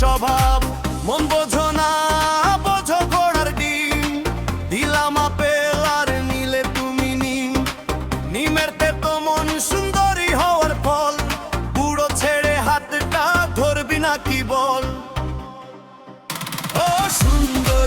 স্বভাব, মন বোঝো না, বোঝো ঘোড়ার ডিম। দিলাম আপেল আর নিলে তুমি নিম। নিমের তে তো মন সুন্দরী হওয়ার ফল। বুড়ো ছেড়ে হাতটা ধরবি না কি বল? ও সুন্দর